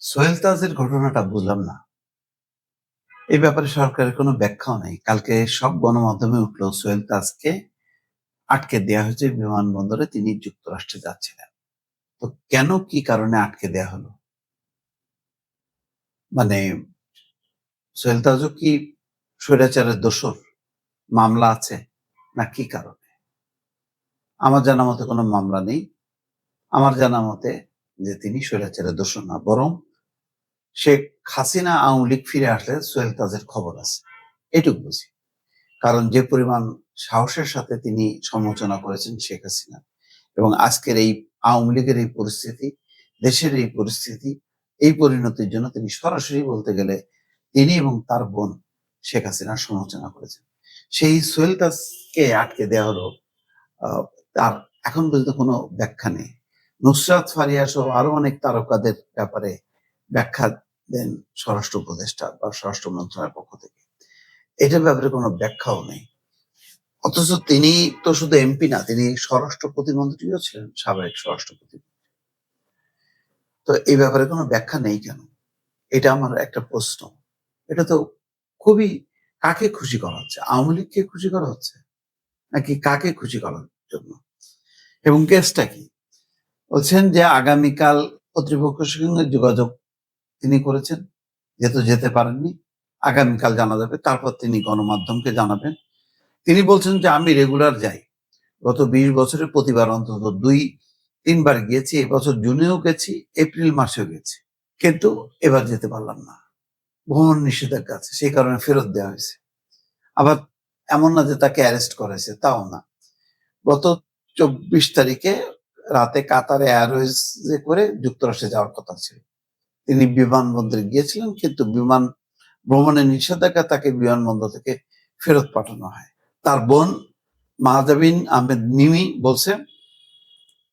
সোহেল তাজের ঘটনাটা বুঝলাম না। এই ব্যাপারে সরকারের কোনো ব্যাখ্যাও নেই। কালকে সব গণমাধ্যমে উঠল সোহেল তাজকে আটকে দেওয়া হয়েছে বিমানবন্দরে, তিনি যুক্তরাষ্ট্রে যাচ্ছিলেন। তো কেন কি কারণে আটকে দেওয়া হলো? মানে সোহেল তাজও কি স্বৈরাচারের দোষর? মামলা আছে না কি কারণে? আমার জানা মতে কোনো মামলা নেই। আমার জানা মতে যে তিনি স্বৈরাচারের দোষর না, বরং শেখ হাসিনা আওয়ামী লীগ ফিরে আসলে সোহেল তাজের খবর আছে। এটুকু বুঝি। কারণ যে পরিমাণ সাহসের সাথে তিনি সমালোচনা করেছেন শেখ হাসিনা এবং আজকের এই আওয়ামী লীগের এই পরিস্থিতি, দেশের এই পরিস্থিতি, এই পরিণতির জন্য তিনি সরাসরি বলতে গেলে তিনি এবং তার বোন শেখ হাসিনার সমালোচনা করেছেন। সেই সোহেল তাজকে আটকে দেওয়া হলো তার এখন পর্যন্ত কোনো ব্যাখ্যা নেই। নুসরাত ফারিয়া সহ আরও অনেক তারকাদের ব্যাপারে ব্যাখ্যা দেন স্বরাষ্ট্র উপদেষ্টা বা স্বরাষ্ট্র মন্ত্রণালয়ের পক্ষ থেকে। এটার ব্যাপারে কোনো ব্যাখ্যাও নেই। অথচ তিনি তো শুধু এমপি না, তিনি স্বরাষ্ট্র প্রতিমন্ত্রীও ছিলেন, সাবেক স্বরাষ্ট্র প্রতিমন্ত্রী। তো এই ব্যাপারে কোনো ব্যাখ্যা নেই কেন? এটা আমার একটা প্রশ্ন। এটা তো খুবই কাকে খুশি করা হচ্ছে? আওয়ামী লীগকে খুশি করা হচ্ছে? নাকি কাকে খুশি করার জন্য? এবং কেসটা কি? বলছেন যে আগামীকাল কর্তৃপক্ষের সঙ্গে যোগাযোগ তিনি করেছেন। যেহেতু যেতে পারেননি, আগামীকাল জানা যাবে। তারপর তিনি গণমাধ্যমকে জানাবেন। তিনি বলছেন যে, আমি রেগুলার যাই। গত বিশ বছরে প্রতিবার অন্তত দুই, তিনবার গিয়েছি। এবছর জুনেও গেছি, এপ্রিল মাসেও গেছি। কিন্তু এবার যেতে পারলাম না। ভ্রমণ নিষেধাজ্ঞা আছে, সেই কারণে ফেরত দেওয়া হয়েছে। আবার এমন না যে তাকে অ্যারেস্ট করেছে, তাও না। গত চব্বিশ তারিখে রাতে কাতারে এয়ারওয়েজে করে যুক্তরাষ্ট্রে যাওয়ার কথা ছিল। তিনি বিমানবন্দরে গিয়েছিলেন, কিন্তু বিমান ভ্রমণের নিষেধাজ্ঞা তাকে বিমানবন্দর থেকে ফেরত পাঠানো হয়। তার বোন মাহাজাবিন আহমেদ মিমি বলছে,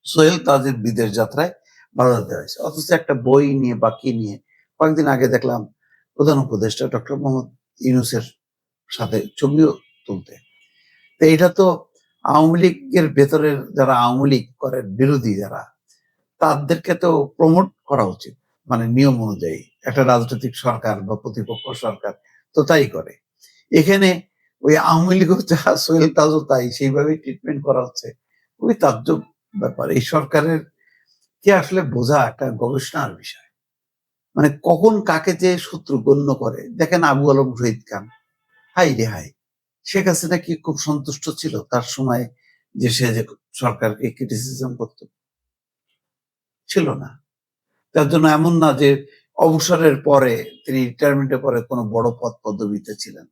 সোহেল তাজের বিদেশ যাত্রায় বাধা দেওয়া হয়েছে। অথচ একটা বই নিয়ে বা কি নিয়ে কয়েকদিন আগে দেখলাম প্রধান উপদেষ্টা ডক্টর মোহাম্মদ ইউনুসের সাথে ছবিও তুলতে। তো এটা তো আওয়ামী লীগের ভেতরের যারা আওয়ামী লীগ করে বিরোধী যারা, তাদেরকে তো প্রমোট করা উচিত। মানে নিয়ম অনুযায়ী একটা রাজনৈতিক সরকার বা প্রতিপক্ষ সরকার তো তাই করে। এখানে ওই আওয়ামী লীগও যা সোহেল তাজও তাই সেইভাবে ট্রিটমেন্ট করা হচ্ছে। খুবই তাজ্জব ব্যাপার। এই সরকারের কি আসলে বোঝা একটা গবেষণার বিষয়। মানে কখন কাকে যে শত্রু গণ্য করে। দেখেন আবু আলম শহীদ খান। হাই রে হাই শেখ হাসিনা কি খুব সন্তুষ্ট ছিল তার সময় যে সে যে সরকারকে ক্রিটিসিজম করত? ছিল না। তার জন্য এমন না যে অবসরের পরে তিনি রিটায়ারমেন্টের পরে কোনো বড় পদ পদবিতে ছিলেন।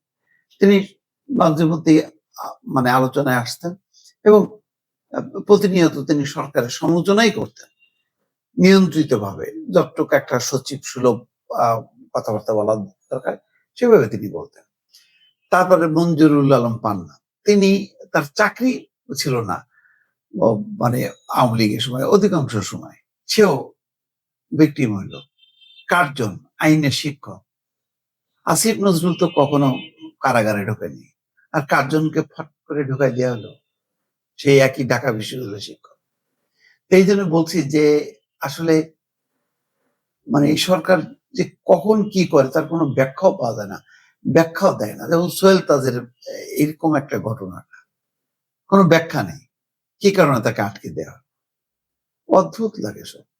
তিনি মাঝে মধ্যে মানে আলোচনায় আসতেন এবং প্রতিনিয়ত তিনি সরকারের সমালোচনাই করতেন। নিয়ন্ত্রিত ভাবে যতটুকু একটা সচিব সুলভ কথাবার্তা বলা দরকার, সেভাবে তিনি বলতেন। তারপরে মঞ্জুরুল আলম পান্না, তিনি তার চাকরি ছিল না মানে আওয়ামী লীগের সময়, অধিকাংশ সময়। সেও ভিক্টিম হইল কার্জন, আইনের শিক্ষক। আসিফ নজরুল তো কখনো কারাগারে ঢোকেনি। আর কার্জনকে ফট করে ঢুকাই দেওয়া হলো। সেই একই ঢাকা বিশ্ববিদ্যালয়ের শিক্ষক। এই জন্য বলছি যে, আসলে মানে সরকার যে কখন কি করে তার কোনো ব্যাখ্যাও পাওয়া যায় না। ব্যাখ্যাও দেয় না। যেমন সোহেল তাজের এরকম একটা ঘটনা। কোনো ব্যাখ্যা নেই। কি কারণে তাকে আটকে দেওয়া? অদ্ভুত লাগে সব।